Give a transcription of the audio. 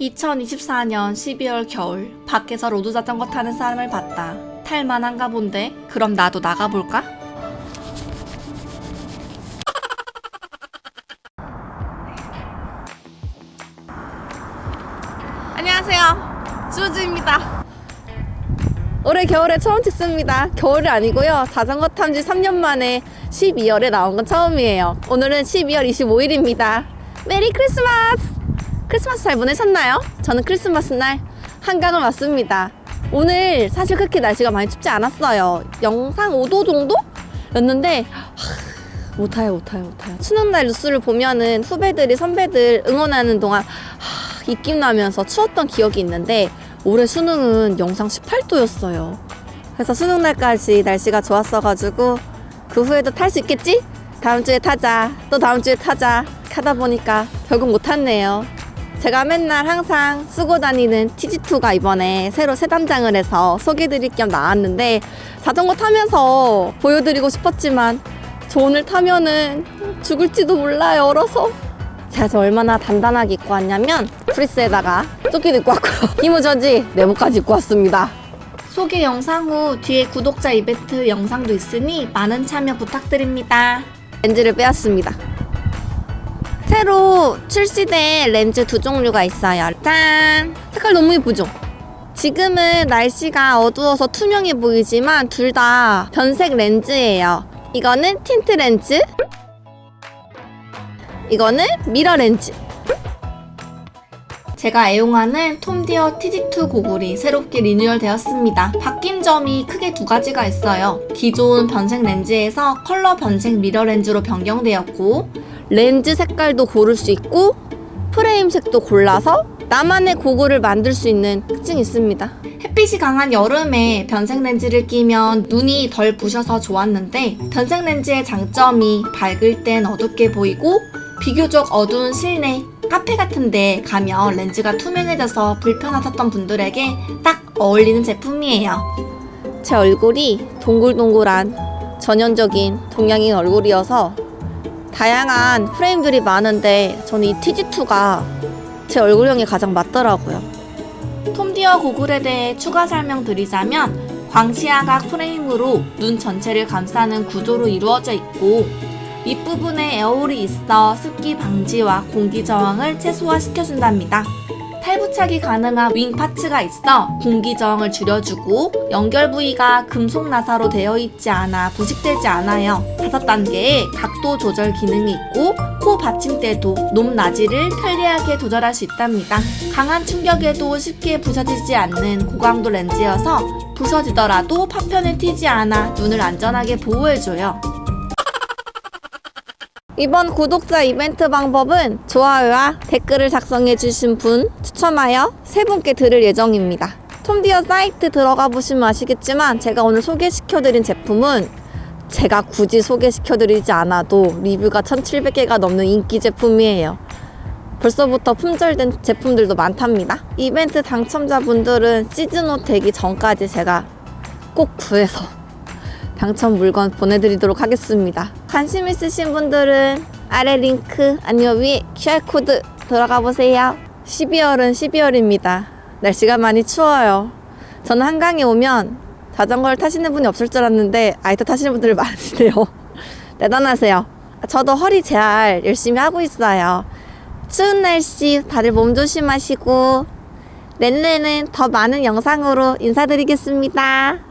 2024년 12월 겨울 밖에서 로드 자전거 타는 사람을 봤다. 탈만한가 본데? 그럼 나도 나가볼까? 안녕하세요. 수즈입니다. 올해 겨울에 처음 찍습니다. 겨울이 아니고요. 자전거 탄 지 3년 만에 12월에 나온 건 처음이에요. 오늘은 12월 25일입니다. 메리 크리스마스! 크리스마스 잘 보내셨나요? 저는 크리스마스 날 한강을 왔습니다. 오늘 사실 그렇게 날씨가 많이 춥지 않았어요. 영상 5도 정도 였는데 하, 못 타요 못 타요 못 타요. 수능 날 뉴스를 보면은 후배들이 선배들 응원하는 동안 하, 입김 나면서 추웠던 기억이 있는데 올해 수능은 영상 18도였어요. 그래서 수능 날까지 날씨가 좋았어가지고 그 후에도 탈 수 있겠지? 다음 주에 타자. 또 다음 주에 타자. 하다 보니까 결국 못 탔네요. 제가 맨날 항상 쓰고 다니는 TG2가 이번에 새로 새 단장을 해서 소개드릴 겸 나왔는데 자전거 타면서 보여드리고 싶었지만 저 오늘 타면은 죽을지도 몰라요. 얼어서. 제가 저 얼마나 단단하게 입고 왔냐면 프리스에다가 조끼도 입고 왔고요. 이무저지 내복까지 입고 왔습니다. 소개 영상 후 뒤에 구독자 이벤트 영상도 있으니 많은 참여 부탁드립니다. 렌즈를 빼왔습니다 새로 출시된 렌즈 두 종류가 있어요. 짠! 색깔 너무 예쁘죠? 지금은 날씨가 어두워서 투명해 보이지만 둘 다 변색 렌즈예요. 이거는 틴트 렌즈, 이거는 미러 렌즈. 제가 애용하는 톰디어 TG2 고글이 새롭게 리뉴얼 되었습니다. 바뀐 점이 크게 두 가지가 있어요. 기존 변색 렌즈에서 컬러 변색 미러 렌즈로 변경되었고, 렌즈 색깔도 고를 수 있고, 프레임 색도 골라서 나만의 고글을 만들 수 있는 특징이 있습니다. 햇빛이 강한 여름에 변색 렌즈를 끼면 눈이 덜 부셔서 좋았는데, 변색 렌즈의 장점이 밝을 땐 어둡게 보이고, 비교적 어두운 실내, 카페 같은데 가면 렌즈가 투명해져서 불편하셨던 분들에게 딱 어울리는 제품이에요. 제 얼굴이 동글동글한 전형적인 동양인 얼굴이어서 다양한 프레임들이 많은데 저는 이 TG2가 제 얼굴형에 가장 맞더라고요. 톰디어 고글에 대해 추가 설명드리자면 광시야각 프레임으로 눈 전체를 감싸는 구조로 이루어져 있고 윗부분에 에어홀이 있어 습기 방지와 공기 저항을 최소화시켜준답니다. 탈부착이 가능한 윙 파츠가 있어 공기 저항을 줄여주고 연결 부위가 금속 나사로 되어 있지 않아 부식되지 않아요. 다섯 단계의 각도 조절 기능이 있고 코 받침대도 높낮이를 편리하게 조절할 수 있답니다. 강한 충격에도 쉽게 부서지지 않는 고강도 렌즈여서 부서지더라도 파편을 튀지 않아 눈을 안전하게 보호해줘요. 이번 구독자 이벤트 방법은 좋아요와 댓글을 작성해 주신 분 추첨하여 세 분께 드릴 예정입니다. 톰디어 사이트 들어가 보시면 아시겠지만 제가 오늘 소개시켜 드린 제품은 제가 굳이 소개시켜 드리지 않아도 리뷰가 1700개가 넘는 인기 제품이에요. 벌써부터 품절된 제품들도 많답니다. 이벤트 당첨자분들은 시즌5 되기 전까지 제가 꼭 구해서 당첨 물건 보내드리도록 하겠습니다. 관심 있으신 분들은 아래 링크 아니면 위에 QR코드 들어가 보세요. 12월은 12월입니다. 날씨가 많이 추워요. 저는 한강에 오면 자전거를 타시는 분이 없을 줄 알았는데 아이도 타시는 분들이 많으시네요. 대단하세요. 저도 허리 재활 열심히 하고 있어요. 추운 날씨 다들 몸 조심하시고 내년에는 더 많은 영상으로 인사드리겠습니다.